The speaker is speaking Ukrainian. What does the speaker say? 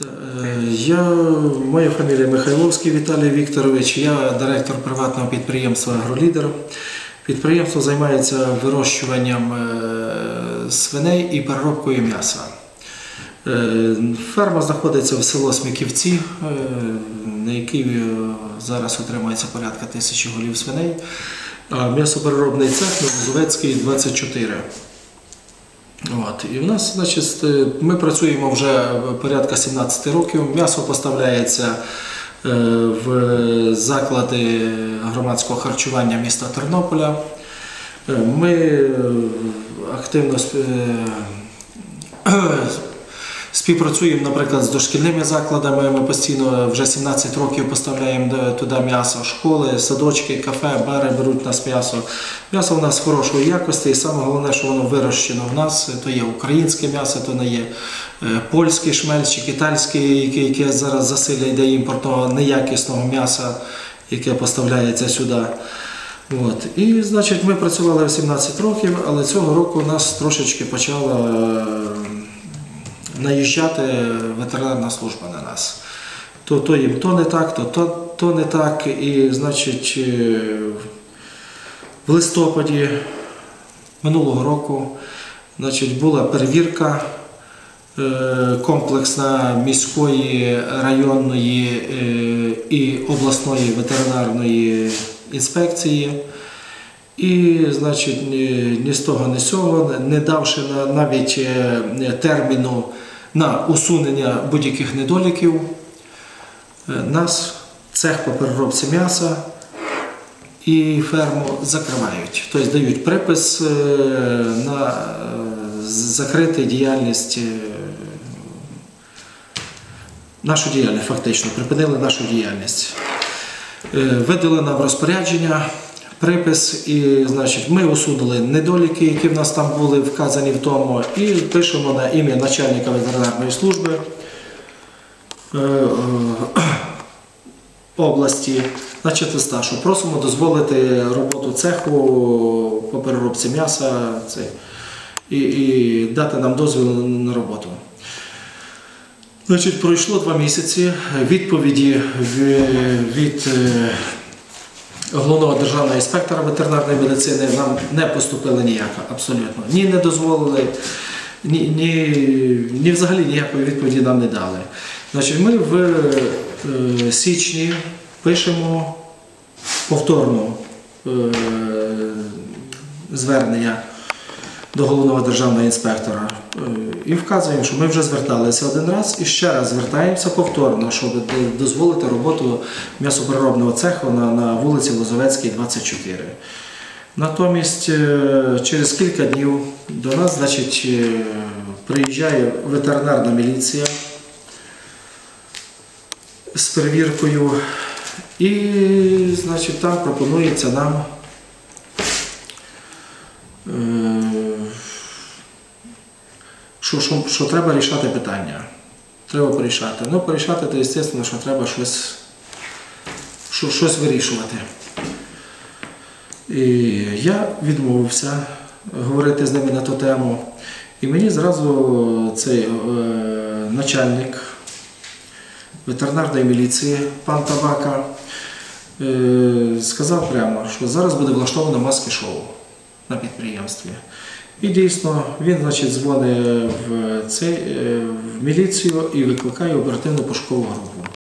Е, Я, моя фамілія Михайловський Віталій Вікторович, я директор приватного підприємства Агролідер. Підприємство займається вирощуванням е, свиней і переробкою м'яса. Е, Ферма знаходиться в село Сміківці, на якій зараз утримується порядка тисячі голів свиней. А м'ясопереробний цех Новозовецький 24. От. І в нас, значить, е, ми працюємо вже порядка 17 років. М'ясо поставляється е, в заклади громадського харчування міста Тернополя. Е, Ми активно співпрацюємо, наприклад, з дошкільними закладами. Ми постійно вже 17 років поставляємо туди м'ясо. Школи, садочки, кафе, бари беруть нас м'ясо. М'ясо в нас хорошої якості, і саме головне, що воно вирощено в нас, то є українське м'ясо, то не є е, польський шмель чи китайський, яке, яке зараз засилля йде імпортного неякісного м'яса, яке поставляється сюди. От. І, значить, ми працювали 17 років, але цього року у нас трошечки почала е, наїжджати ветеринарна служба на нас. То, то їм то не так, то, то, то не так. І, значить, е, в листопаді минулого року значить, була перевірка е, комплексна міської, районної е, і обласної ветеринарної інспекції. І, значить, ні, з того, ні з цього, не давши навіть е, терміну на усунення будь-яких недоліків, е, нас, цех по переробці м'яса і ферму закривають. Тобто дають припис е, на е, закрити діяльність, е, нашу діяльність фактично, припинили нашу діяльність. Е, Видали нам розпорядження, припис, і значить, ми усунули недоліки, які в нас там були вказані в тому, і пишемо на ім'я начальника ветеринарної служби е, е, області, значить, листа, просимо дозволити роботу цеху по переробці м'яса і, і дати нам дозвіл на роботу. Значить, пройшло два місяці. Відповіді від е, головного державного інспектора ветеринарної медицини нам не поступили ніяка, абсолютно. Ні не дозволили, ні, ні, ні взагалі ніякої відповіді нам не дали. Значить, ми в е, січні пишемо повторно е, звернення до головного державного інспектора е, і вказуємо, що ми вже зверталися один раз і ще раз звертаємося повторно, щоб дозволити роботу м'ясопереробного цеху на, на вулиці Лозовецькій, 24. Натомість е, через кілька днів до нас значить, е, приїжджає ветеринарна міліція з перевіркою, і значить, там пропонується нам е, що, що, що треба рішати питання. Треба порішати. Ну, порішати, то звісно, що треба щось, що, щось вирішувати. І я відмовився говорити з ними на ту тему. І мені зразу цей е, начальник ветеринарної міліції, пан Табака, е, сказав прямо, що зараз буде влаштовано маски-шоу на підприємстві. І дійсно він значить, дзвонить в, цей, е, в міліцію і викликає оперативну пошукову групу.